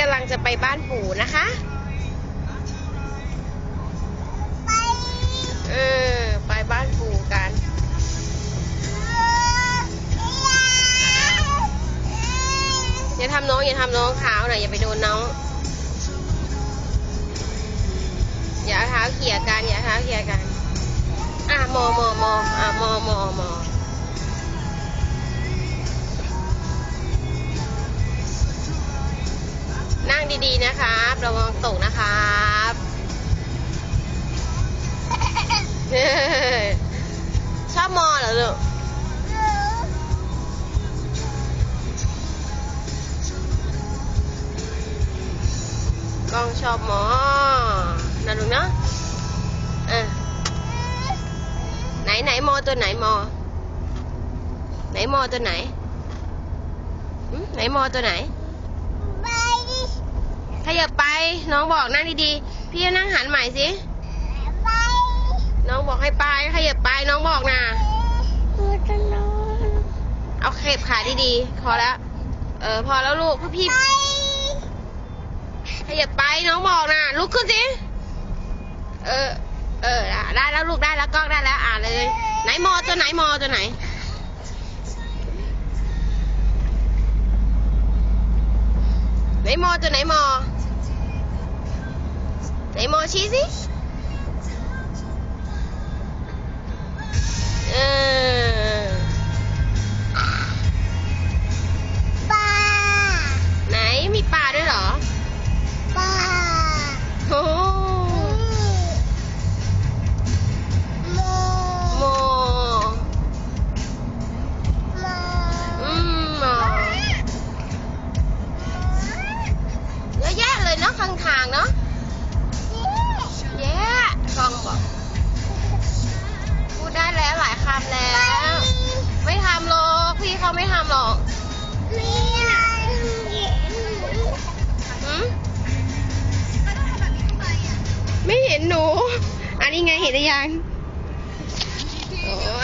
กำลังจะไปบ้านปู่นะคะ ไป เออ ไปบ้านปู่กัน อย่าทำน้อง อย่าทำน้องเท้าหน่อยอย่าไปโดนน้อง อย่าเท้าเขี่ยกัน อย่าเอาเท้าเขี่ยกัน อะมอมอมออะมอมอมอ ดีๆนะครับระวังตกนะครับชอบมอเหรอลูกกล้องชอบมอนะลูกเนาะอะไหนไหนมอตัวไหนมอ ไหนมอตัวไหนไหนมอตัวไหน ขยับไปน้องบอกนั่งดีๆ พี่นั่งหันใหม่สิไปน้องบอกให้ไปขยับไปน้องบอกนะจะนอนเอาเข็บขาดีๆพอแล้ว เออพอแล้วลูกพี่พี่ขยับไปน้องบอกนะลุกขึ้นสิ เออ เออได้แล้วลูกได้แล้วกล้องได้แล้วอ่านเลย ไหนมอตัวไหนมอตัวไหน ไหนมอตัวไหนมอไหนมอชี้สิ ห็นหนู อันนี้ไงเห็นหรือยัง โอ้